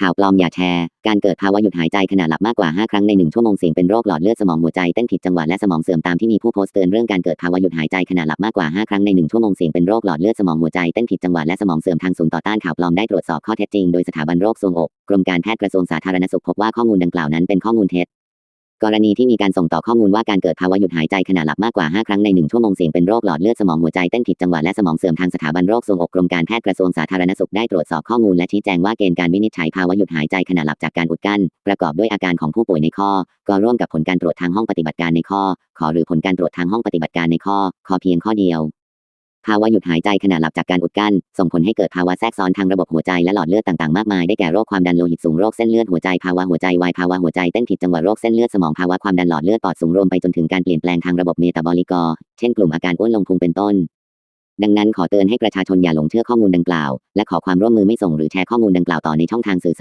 ข่าวปลอมอย่าแชร์ การเกิดภาวะหยุดหายใจขณะหลับมากกว่า 5 ครั้งใน 1 ชั่วโมงเสี่ยงเป็นโรคหลอดเลือดสมองหัวใจเต้นผิดจังหวะและสมองเสื่อมตามที่มีผู้โพสต์เตือนเรื่องการเกิดภาวะหยุดหายใจขณะหลับมากกว่า 5 ครั้งใน 1 ชั่วโมงเสี่ยงเป็นโรคหลอดเลือดสมองหัวใจเต้นผิดจังหวะและสมองเสื่อมทางศูนย์ต่อต้านข่าวปลอมได้ตรวจสอบข้อเท็จจริงโดยสถาบันโรคทรวงอกกรมการแพทย์กระทรวงสาธารณสุขพบว่าข้อมูลดังกล่าวนั้นเป็นข้อมูลเท็จ กรณีที่มีการส่งต่อข้อมูลว่าการเกิดภาวะหยุดหายใจขณะหลับมากกว่า 5 ครั้งใน 1 ชั่วโมงเสี่ยงเป็นโรคหลอดเลือดสมองหัวใจเต้นผิดจังหวะและสมองเสื่อมทางสถาบันโรคทรวงอกกรมการแพทย์กระทรวงสาธารณสุขได้ตรวจสอบข้อมูลและชี้แจงว่าเกณฑ์การวินิจฉัยภาวะหยุดหายใจขณะหลับจากการอุดกั้น ประกอบด้วยอาการของผู้ป่วยในข้อ ก็ร่วมกับผลการตรวจทางห้องปฏิบัติการในข้อ ขอหรือผลการตรวจทางห้องปฏิบัติการในข้อ ขอเพียงข้อเดียว ภาวะหยุดหายใจขณะหลับจากการอุดกั้น ส่งผลให้เกิดภาวะแทรกซ้อนทางระบบหัวใจและหลอดเลือดต่างๆ มากมาย ได้แก่โรคความดันโลหิตสูง โรคเส้นเลือดหัวใจ ภาวะหัวใจวาย ภาวะหัวใจเต้นผิดจังหวะ โรคเส้นเลือดสมอง ภาวะความดันหลอดเลือดปอดสูง รวมไปจนถึงการเปลี่ยนแปลงทางระบบเมตาบอลิกเช่นกลุ่มอาการอ้วนลงพุงเป็นต้น ดังนั้นขอเตือนให้ประชาชนอย่าหลงเชื่อข้อมูลดังกล่าว และขอความร่วมมือไม่ส่งหรือแชร์ข้อมูลดังกล่าวต่อในช่องทางสื่อ